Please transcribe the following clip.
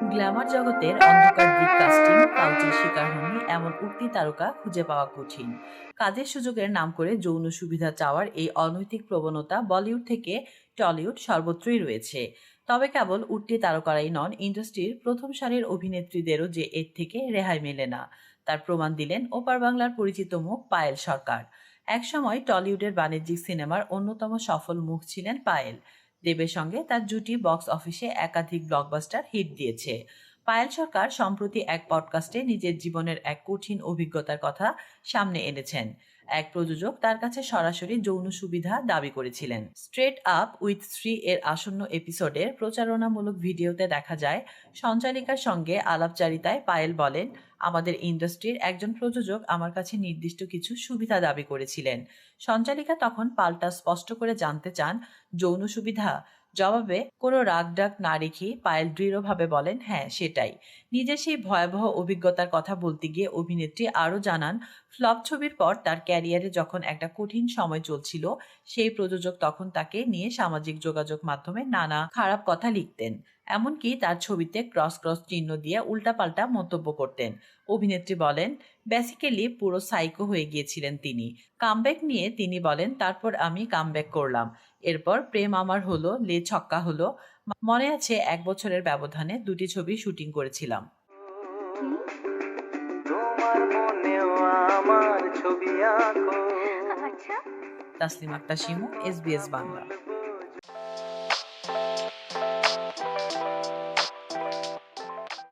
Glamour জগতের অন্ধকার দিক কাস্টিং, কাউচের শিকার হননি এমন উক্তি তারকা খুঁজে পাওয়া কঠিন। কাজের সুযোগের নাম করে যৌন সুবিধা চাওয়ার এই অনৈতিক প্রবণতা বলিউড থেকে টলিউড সর্বত্রই রয়েছে। তবে কেবল উঠতি তারকারাই নন, ইন্ডাস্ট্রির প্রথম সারির অভিনেত্রীদেরও যে এর থেকে রেহাই মেলে না। তার প্রমাণ দিলেন ওপার বাংলার পরিচিত মুখ পায়েল সরকার। একসময় টলিউডের বাণিজ্যিক সিনেমার অন্যতম সফল মুখ ছিলেন পায়েল। দেবের সঙ্গে তার জুটি বক্স অফিসে একাধিক ব্লকবাস্টার হিট দিয়েছে। পায়েল সরকার সম্প্রতি এক পডকাস্টে নিজের জীবনের এক কঠিন অভিজ্ঞতার কথা সামনে এনেছেন। এক প্রযোজক তার কাছে সরাসরি যৌন সুবিধা দাবি করেছিলেন। স্ট্রেট আপ উইথ শ্রী এর আসন্ন এপিসোডের প্রচারণামূলক ভিডিওতে দেখা যায়, সঞ্চালিকার সঙ্গে আলাপচারিতায় পায়েল বলেন, আমাদের ইন্ডাস্ট্রির একজন প্রযোজক আমার কাছে নির্দিষ্ট কিছু সুবিধা দাবি করেছিলেন। সঞ্চালিকা তখন পাল্টা স্পষ্ট করে জানতে চান, যৌন সুবিধা জবাবে কোনো রাগ ডাক না রেখে পায়েল দৃঢ়ভাবে বলেন হ্যাঁ সেটাই। নিজের সেই ভয়াবহ অভিজ্ঞতার কথা বলতে গিয়ে অভিনেত্রী আরও জানান, ফ্লপ ছবির পর তার ক্যারিয়ারে যখন একটা কঠিন সময় চলছিল, সেই প্রযোজক তখন তাকে নিয়ে সামাজিক যোগাযোগ মাধ্যমে নানা খারাপ কথা লিখতেন। এমনকি তার ছবিতে ক্রস ক্রস চিহ্ন দিয়ে উল্টাপাল্টা মন্তব্য করতেন। অভিনেত্রী বলেন বেসিক্যালি পুরো সাইকো হয়ে গিয়েছিলেন তিনি। কামব্যাক নিয়ে তিনি বলেন তারপর আমি কামব্যাক করলাম। এরপর প্রেম আমার হলো লে ছক্কা হলো। মনে আছে এক বছরের ব্যবধানে দুটি ছবি শুটিং করেছিলাম। তোমার মনেও আমার ছবি আঁকো। আচ্ছা। তাসলিম আক্তার শিমু এসবিএস বাংলা।